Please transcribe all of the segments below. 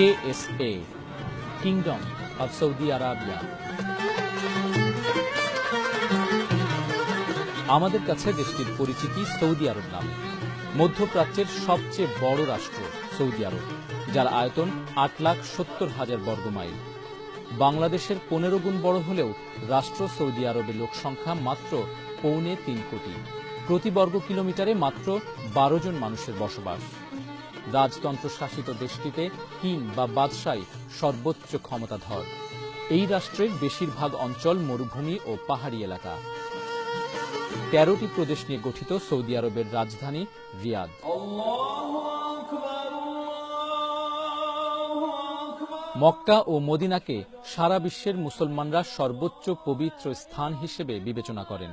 KSA kingdom of Saudi Arabia আমাদের কাছে দেশটির পরিচিতি সৌদি আরব নামে। মধ্যপ্রাচ্যের সবচেয়ে বড় রাষ্ট্র সৌদি আরব, যার আয়তন আট লাখ সত্তর হাজার বর্গমাইল বাংলাদেশের পনেরো গুণ বড় হলেও রাষ্ট্র সৌদি আরবের লোক সংখ্যা মাত্র পৌনে তিন কোটি। প্রতি বর্গ কিলোমিটারে মাত্র বারো জন মানুষের বসবাস। রাজতন্ত্র শাসিত দেশটিতে হিম বা বাদশাহী সর্বোচ্চ ক্ষমতাধর। এই রাষ্ট্রের বেশিরভাগ অঞ্চল মরুভূমি ও পাহাড়ি এলাকা। তেরোটি প্রদেশ নিয়ে গঠিত সৌদি আরবের রাজধানী রিয়াদ। মক্কা ও মদিনাকে সারা বিশ্বের মুসলমানরা সর্বোচ্চ পবিত্র স্থান হিসেবে বিবেচনা করেন।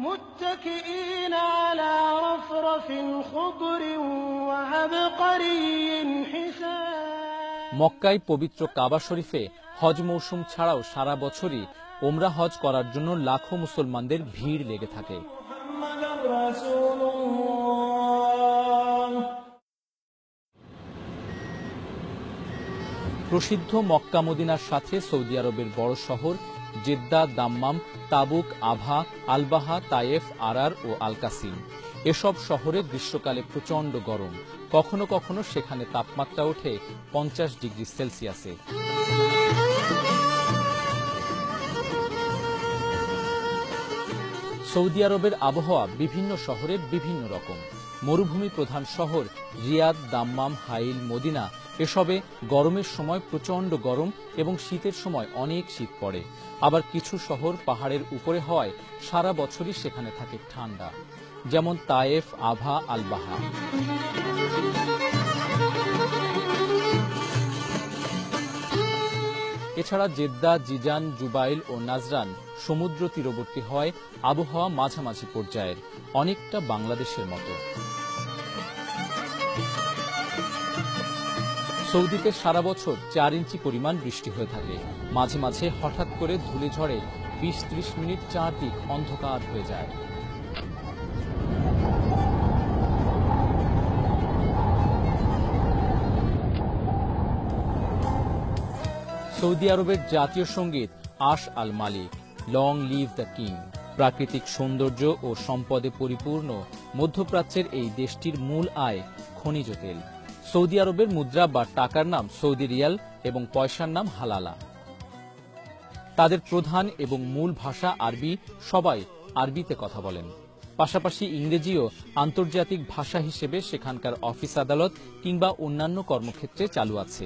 متكئين على رفرف خضر وعبقري حسان মক্কায় পবিত্র কাবা শরীফে হজ মৌসুম ছাড়াও সারা বছরই ওমরা হজ করার জন্য লাখো মুসলমানদের ভিড় লেগে থাকে প্রসিদ্ধ মক্কা মদিনার সাথে সৌদি আরবের বড় শহর, জেদ্দা, দাম্মাম, তাবুক, আভা, আলবাহা, তায়েফ, আরার ও আলকাসিম। এসব শহরে গ্রীষ্মকালে প্রচণ্ড গরম। কখনো কখনো সেখানে তাপমাত্রা ওঠে পঞ্চাশ ডিগ্রি সেলসিয়াসে। সৌদি আরবের আবহাওয়া বিভিন্ন শহরে বিভিন্ন রকম। মরুভূমি প্রধান শহর রিয়াদ, দাম্মাম, হাইল, মদিনা। এসবে গরমের সময় প্রচণ্ড গরম এবং শীতের সময় অনেক শীত পড়ে। আবার কিছু শহর পাহাড়ের উপরে হওয়ায় সারা বছরই সেখানে থাকে ঠান্ডা। যেমন তায়েফ, আভা, আলবাহা। এছাড়া জেদ্দা, জিজান, জুবাইল ও নাজরান সমুদ্র তীরবর্তী হয় আবহাওয়া মাঝামাঝি পর্যায়ের, অনেকটা বাংলাদেশের মতো। সৌদিতে সারা বছর চার ইঞ্চি পরিমাণ বৃষ্টি হয়ে থাকে। মাঝে মাঝে হঠাৎ করে ধুলে ঝড়ে বিশ ত্রিশ মিনিট চারদিক অন্ধকার হয়ে যায়। সৌদি আরবের জাতীয় সংগীত আশ আল মালিক লং লিভ দ্য কিং প্রাকৃতিক সৌন্দর্য ও সম্পদে পরিপূর্ণ মধ্যপ্রাচ্যের এই দেশটির মূল আয় খনিজ তেল। সৌদি আরবের মুদ্রা বা টাকার নাম সৌদি রিয়াল এবং পয়সার নাম হালালা। তাদের প্রধান এবং মূল ভাষা আরবি, সবাই আরবিতে কথা বলেন। পাশাপাশি ইংরেজিও আন্তর্জাতিক ভাষা হিসেবে সেখানকার অফিস আদালত কিংবা অন্যান্য কর্মক্ষেত্রে চালু আছে।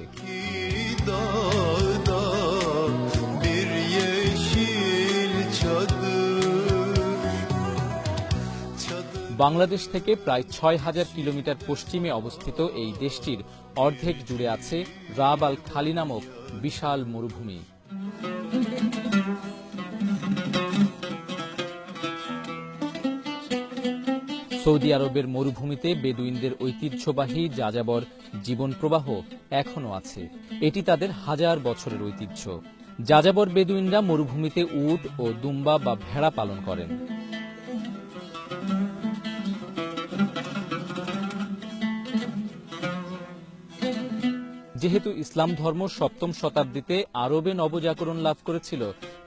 বাংলাদেশ থেকে প্রায় ছয় হাজার কিলোমিটার পশ্চিমে অবস্থিত এই দেশটির অর্ধেক জুড়ে আছে রাব আল খালি নামক বিশাল মরুভূমি। সৌদি আরবের মরুভূমিতে বেদুইনদের ঐতিহ্যবাহী যাযাবর জীবন প্রবাহ এখনও আছে। এটি তাদের হাজার বছরের ঐতিহ্য। যাযাবর বেদুইনরা মরুভূমিতে উট ও দুম্বা বা ভেড়া পালন করেন। যেহেতু ইসলাম ধর্ম সপ্তম শতাব্দীতে আরবে নবজাগরণ লাভ করেছিল,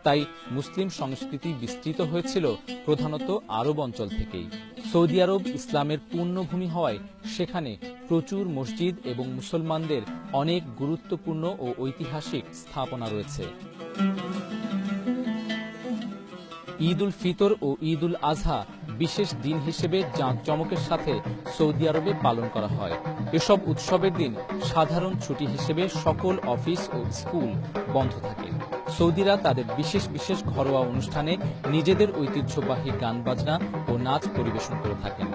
তাই মুসলিম সংস্কৃতি বিস্তৃত হয়েছিল প্রধানত আরব অঞ্চল থেকেই। সৌদি আরব ইসলামের পূর্ণভূমি হওয়ায় সেখানে প্রচুর মসজিদ এবং মুসলমানদের অনেক গুরুত্বপূর্ণ ও ঐতিহাসিক স্থাপনা রয়েছে। ঈদ উল ফিতর ও ঈদ উল আজহা বিশেষ দিন হিসেবে জাঁকজমকের সাথে সৌদি আরবে পালন করা হয়। এসব উৎসবের দিন সাধারণ ছুটি হিসেবে সকল অফিস ও স্কুল বন্ধ থাকে। সৌদিরা তাদের বিশেষ বিশেষ ঘরোয়া অনুষ্ঠানে নিজেদের ঐতিহ্যবাহী গান বাজনা ও নাচ পরিবেশন করে থাকেন।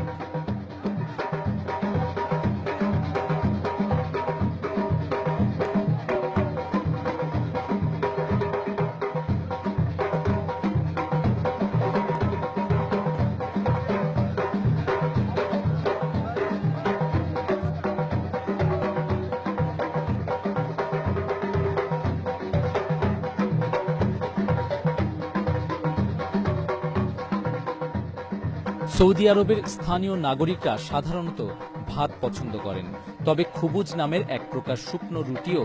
সৌদি আরবের স্থানীয় নাগরিকরা সাধারণত ভাত পছন্দ করেন, তবে খুবুজ নামের এক প্রকার শুকনো রুটিও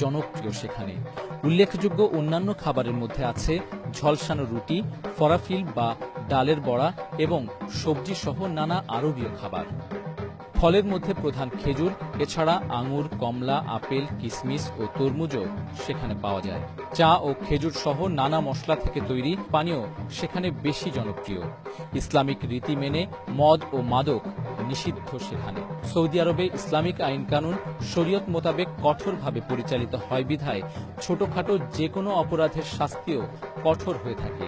জনপ্রিয় সেখানে। উল্লেখযোগ্য অন্যান্য খাবারের মধ্যে আছে ঝলসানো রুটি, ফরাফিল বা ডালের বড়া এবং সবজি সহ নানা আরবীয় খাবার। ফলের মধ্যে প্রধান খেজুর, এছাড়া আঙুর, কমলা, আপেল কিশমিশ ও তরমুজও সেখানে পাওয়া যায়। চা ও খেজুর সহ নানা মশলা থেকে তৈরি পানীয় সেখানে বেশি জনপ্রিয়। ইসলামিক রীতি মেনে মদ ও মাদক নিষিদ্ধ সেখানে। সৌদি আরবে ইসলামিক আইন কানুন শরীয়ত মোতাবেক কঠোরভাবে পরিচালিত হয় বিধায় ছোটখাটো যে কোনো অপরাধের শাস্তিও কঠোর হয়ে থাকে।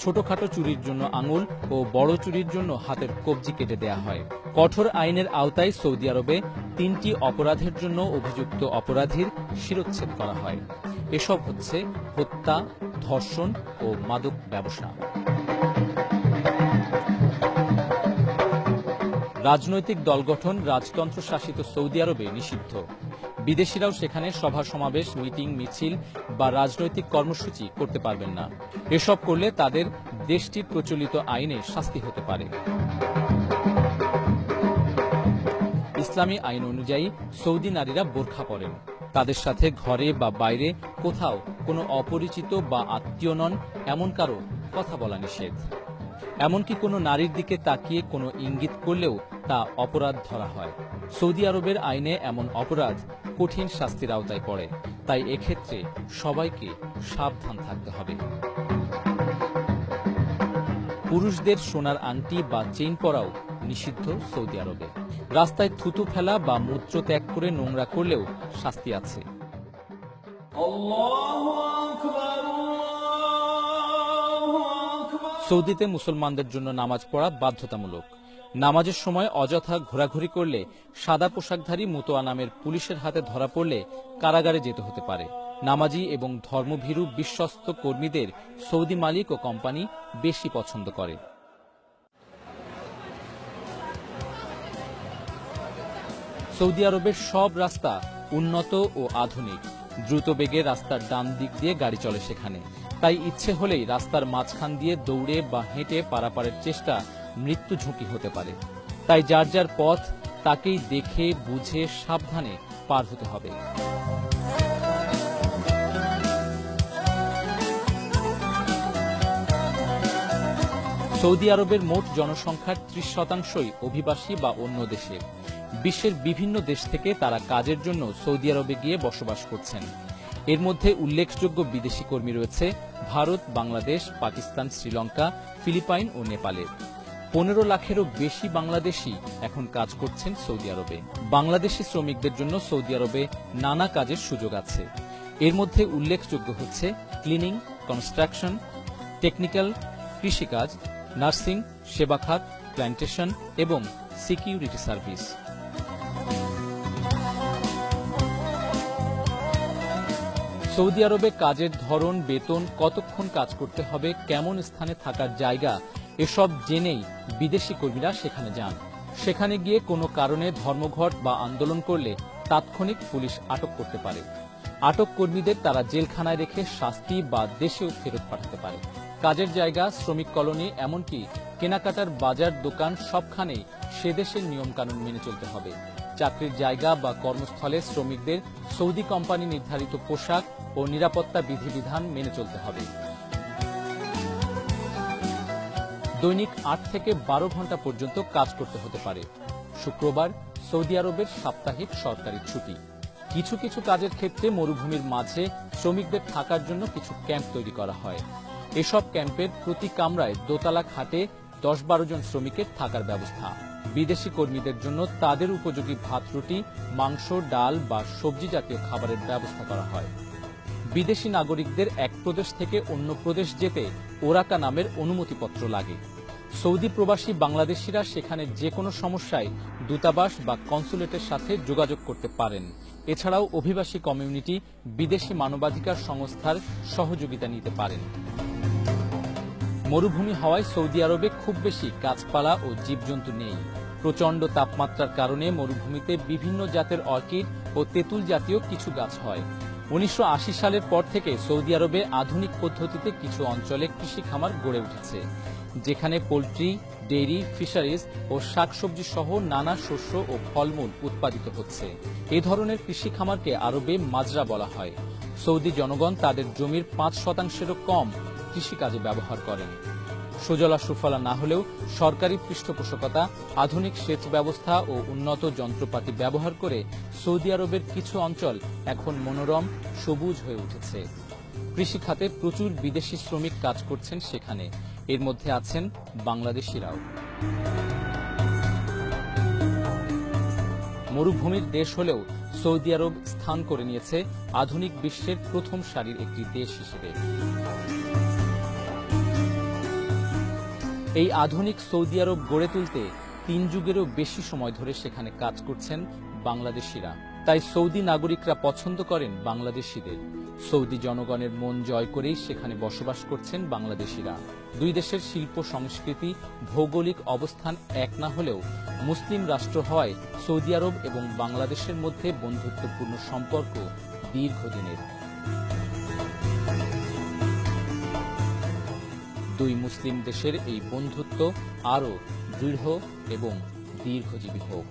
ছোটখাটো চুরির জন্য আঙুল ও বড় চুরির জন্য হাতের কবজি কেটে দেয়া হয়। কঠোর আইনের আওতায় সৌদি আরবে তিনটি অপরাধের জন্য অভিযুক্ত অপরাধীর শিরোচ্ছেদ করা হয়। এসব হচ্ছে হত্যা, ধর্ষণ ও মাদক ব্যবসা। রাজনৈতিক দল গঠন রাজতন্ত্র শাসিত সৌদি আরবে নিষিদ্ধ। বিদেশিরাও সেখানে সভা, সমাবেশ, মিটিং, মিছিল বা রাজনৈতিক কর্মসূচি করতে পারবেন না। এসব করলে তাদের দেশটির প্রচলিত আইনে শাস্তি হতে পারে। ইসলামী আইন অনুযায়ী সৌদি নারীরা বোরখা পরেন। তাদের সাথে ঘরে বা বাইরে কোথাও কোনো অপরিচিত বা আত্মীয় নন, এমন কারও কথা বলা নিষেধ। এমনকি কোনো নারীর দিকে তাকিয়ে কোনো ইঙ্গিত করলেও তা অপরাধ ধরা হয়। সৌদি আরবের আইনে এমন অপরাধ কঠিন শাস্তির আওতায় পড়ে। তাই এক্ষেত্রে সবাইকে সাবধান থাকতে হবে। পুরুষদের সোনার আংটি বা চেইন পরাও নিষিদ্ধ সৌদি আরবে। রাস্তায় থুতু ফেলা বা মূত্র ত্যাগ করে নোংরা করলেও শাস্তি আছে। সৌদিতে মুসলমানদের জন্য নামাজ পড়া বাধ্যতামূলক। নামাজের সময় অযথা ঘোরাঘুরি করলে সাদা পোশাকধারী মুতোয়া নামের পুলিশের হাতে ধরা পড়লে কারাগারে যেতে হতে পারে। নামাজি এবং ধর্মভীরু বিশ্বস্ত কর্মীদের সৌদি মালিক ও কোম্পানি বেশি পছন্দ করে। সৌদি আরবের সব রাস্তা উন্নত ও আধুনিক। দ্রুত বেগে রাস্তার ডান দিক দিয়ে গাড়ি চলে সেখানে। তাই ইচ্ছে হলেই রাস্তার মাঝখান দিয়ে দৌড়ে বা হেঁটে পারাপারের চেষ্টা মৃত্যু ঝুঁকি হতে পারে। তাই যার যার পথ, তাকেই দেখে, বুঝে, সাবধানে পার হতে হবে। সৌদি আরবের মোট জনসংখ্যার ত্রিশ শতাংশই অভিবাসী বা অন্য দেশের বিশ্বের বিভিন্ন দেশ থেকে তারা কাজের জন্য সৌদি আরবে গিয়ে বসবাস করছেন। এর মধ্যে উল্লেখযোগ্য বিদেশি কর্মী রয়েছে, ভারত, বাংলাদেশ, পাকিস্তান, শ্রীলঙ্কা, ফিলিপাইন ও নেপালের পনেরো লাখেরও বেশি বাংলাদেশি এখন কাজ করছেন সৌদি আরবে। বাংলাদেশি শ্রমিকদের জন্য সৌদি আরবে নানা কাজের সুযোগ আছে। এর মধ্যে উল্লেখযোগ্য হচ্ছে ক্লিনিং, কনস্ট্রাকশন, টেকনিক্যাল, কৃষিকাজ, নার্সিং সেবা খাত প্ল্যান্টেশন এবং সিকিউরিটি সার্ভিস। সৌদি আরবে কাজের ধরন, বেতন, কতক্ষণ কাজ করতে হবে, কেমন স্থানে থাকার জায়গা এসব জেনেই বিদেশি কর্মীরা সেখানে যান। সেখানে গিয়ে কোনো কারণে ধর্মঘট বা আন্দোলন করলে তাৎক্ষণিক পুলিশ আটক করতে পারে। আটক কর্মীদের তারা জেলখানায় রেখে শাস্তি বা দেশেও ফেরত পাঠাতে পারে। কাজের জায়গা, শ্রমিক কলোনি, এমনকি কেনাকাটার বাজার, দোকান সবখানেই সে দেশের নিয়মকানুন মেনে চলতে হবে। চাকরির জায়গা বা কর্মস্থলে শ্রমিকদের সৌদি কোম্পানি নির্ধারিত পোশাক ও নিরাপত্তা বিধিবিধান মেনে চলতে হবে। দৈনিক আট থেকে বারো ঘণ্টা পর্যন্ত কাজ করতে হতে পারে। শুক্রবার সৌদি আরবের সাপ্তাহিক সরকারি ছুটি। কিছু কিছু কাজের ক্ষেত্রে মরুভূমির মাঝে শ্রমিকদের থাকার জন্য কিছু ক্যাম্প তৈরি করা হয়। এসব ক্যাম্পের প্রতি কামরায় দোতলা খাটে দশ বারো জন শ্রমিকের থাকার ব্যবস্থা। বিদেশি কর্মীদের জন্য তাদের উপযোগী ভাত, রুটি, মাংস, ডাল বা সবজি জাতীয় খাবারের ব্যবস্থা করা হয়। বিদেশি নাগরিকদের এক প্রদেশ থেকে অন্য প্রদেশ যেতে ওরাকা নামের অনুমতিপত্র লাগে। সৌদি প্রবাসী বাংলাদেশিরা সেখানে যে কোনো সমস্যায় দূতাবাস বা কনসুলেটের সাথে যোগাযোগ করতে পারেন। এছাড়াও অভিবাসী কমিউনিটি বিদেশি মানবাধিকার সংস্থার সহযোগিতা নিতে পারেন। মরুভূমি হওয়ায় সৌদি আরবে খুব বেশি গাছপালা ও জীবজন্তু নেই। প্রচণ্ড তাপমাত্রার কারণে মরুভূমিতে বিভিন্ন জাতের অর্কিড ও তেঁতুল জাতীয় কিছু গাছ হয়। উনিশশো আশি সালের পর থেকে সৌদি আরবে আধুনিক পদ্ধতিতে কিছু অঞ্চলে কৃষি খামার গড়ে উঠেছে। যেখানে পোলট্রি, ডেইরি, ফিশারিজ ও শাকসবজি সহ নানা শস্য ও ফলমূল উৎপাদিত হচ্ছে। এ ধরনের কৃষি খামারকে আরবে মাজরা বলা হয়। সৌদি জনগণ তাদের জমির পাঁচ শতাংশেরও কম কৃষিকাজে ব্যবহার করেন। সুজলা সুফলা না হলেও সরকারি পৃষ্ঠপোষকতা, আধুনিক সেচ ব্যবস্থা ও উন্নত যন্ত্রপাতি ব্যবহার করে সৌদি আরবের কিছু অঞ্চল এখন মনোরম, সবুজ হয়ে উঠেছে। কৃষি খাতে প্রচুর বিদেশি শ্রমিক কাজ করছেন সেখানে। এর মধ্যে আছেন বাংলাদেশিরাও। মরুভূমির দেশ হলেও সৌদি আরব স্থান করে নিয়েছে আধুনিক বিশ্বের প্রথম সারির একটি দেশ হিসেবে। এই আধুনিক সৌদি আরব গড়ে তুলতে তিন যুগেরও বেশি সময় ধরে সেখানে কাজ করছেন বাংলাদেশিরা। তাই সৌদি নাগরিকরা পছন্দ করেন বাংলাদেশিদের। সৌদি জনগণের মন জয় করেই সেখানে বসবাস করছেন বাংলাদেশিরা। দুই দেশের শিল্প, সংস্কৃতি, ভৌগোলিক অবস্থান এক না হলেও মুসলিম রাষ্ট্র হওয়ায় সৌদি আরব এবং বাংলাদেশের মধ্যে বন্ধুত্বপূর্ণ সম্পর্ক দীর্ঘদিনের। দুই মুসলিম দেশের এই বন্ধুত্ব আরও দৃঢ় এবং দীর্ঘজীবী হোক।